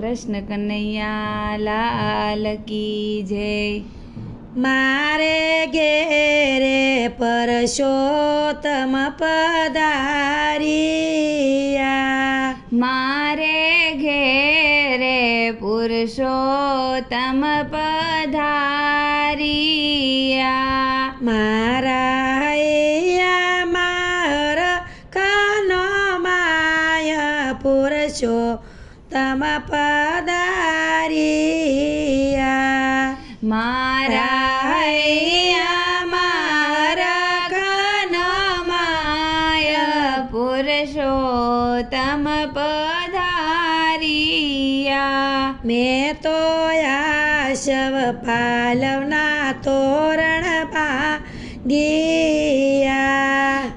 કૃષ્ણ કનૈયા લાલ કી જય. મારે ઘેરે પરશોત્તમ પધારિયા. મારે ઘેરે પુરુષોત્તમ પધારિયા પધારિયા મારા હૈયા મારા કનમાય પુરુષોત્તમ પધારિયા. મેં તો શવ પાલવના તોરણ બાંધિયા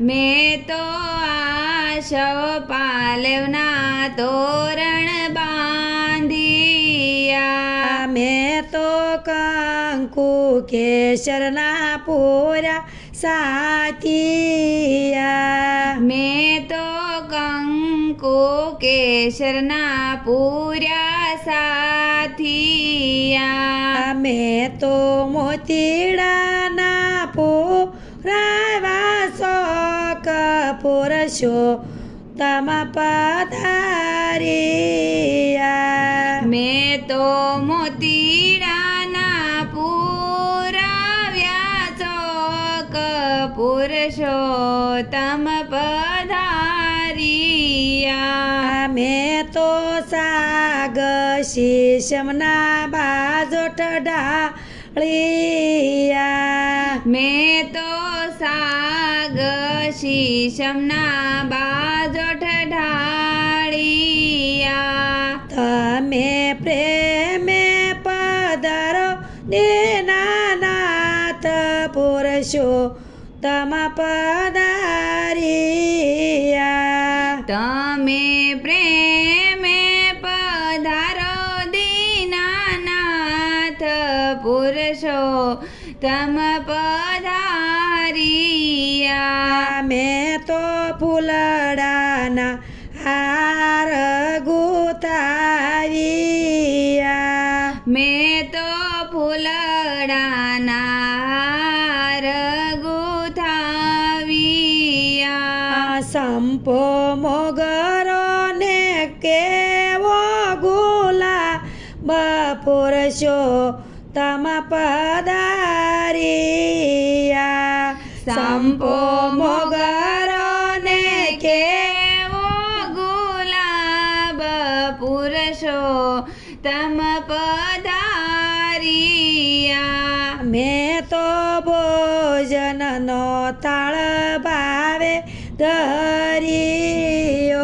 મેં તો આશવ પાલવના તોરણ કંકુ કેસરના પોરા સાતિયા મેં તો કંકુ કેસરના પૂર્યા સાથિયા મેં તો મોતીડાના પૂરાવા શોક પુરુષો તમ પધારિયા મેં તો મોતીડાના પુરુષોત્તમ પધારિયા. મેં તો સાગ શીશમના બાજોટ ઢાળિયા. મેં તો સાગ શીશમના બાજોઠ ઢાળિયા. તમે પ્રેમે પધારો દીનાનાથ પુરુષો તમ પધારિયા તમે પ્રેમે પધારો દીનાનાથ પુરુષો તમ પધારિયા મેં તો ફૂલડાના હાર ગુતાવિયા મેં તો ફૂલડાના સંપો મોગરો ને કેવો ગુલા બપુરશો તમ પદારિયા સંપો મોગરો ને કેવો ગુલાબ પુરશો તમ પદારિયા મેં તો ભોજનનો થાળ ભાવે ધરિયો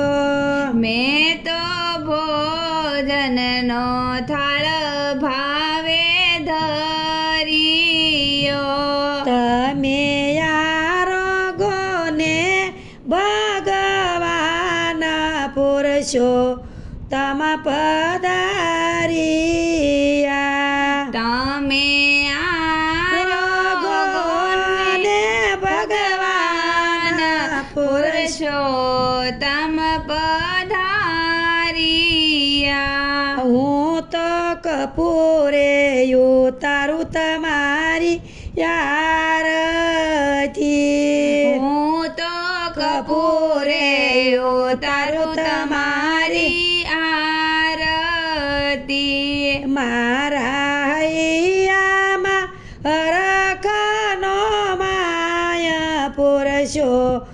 મેં તો ભોજનનો થાળ ભાવે ધરિયો. તમે યારોગોને ભગવાન પુરુષો તમ પધારિયા. પુરુષોત્તમ પધારિયા. હું તો કપૂરે તારું તમારી યારથી. હું તો કપૂરે તારું તમારી આરતી. મારા હૈયામાં હરખનો માયા પુરુષો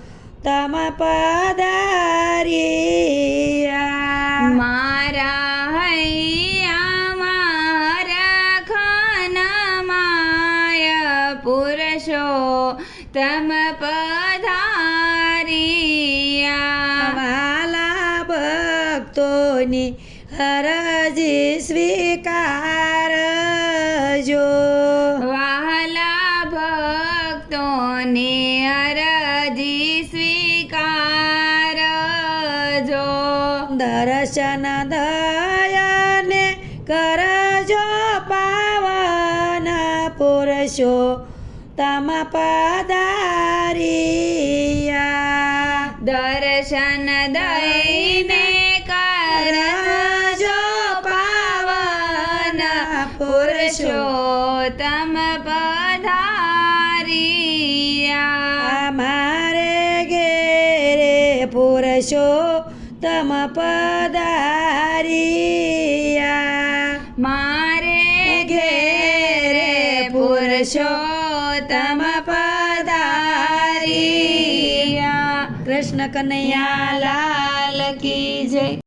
તમ પદારિયા મારા હૈયા મારા ખાનમાય પુરુષો તમ પધારિયા. વાલા ભક્તોની હરજી સ્વીકારજો. વાલા ભક્તોને પુરુષો તમ પદારિયા દર્શન દઈને કરજો પાવન. પુરુષો તમ પધારિયા અમારે ઘેરે પુરુષોત્તમ પધારિયા પુરુષોત્તમ પધારિયા કૃષ્ણ કનૈયા લાલ કી જય.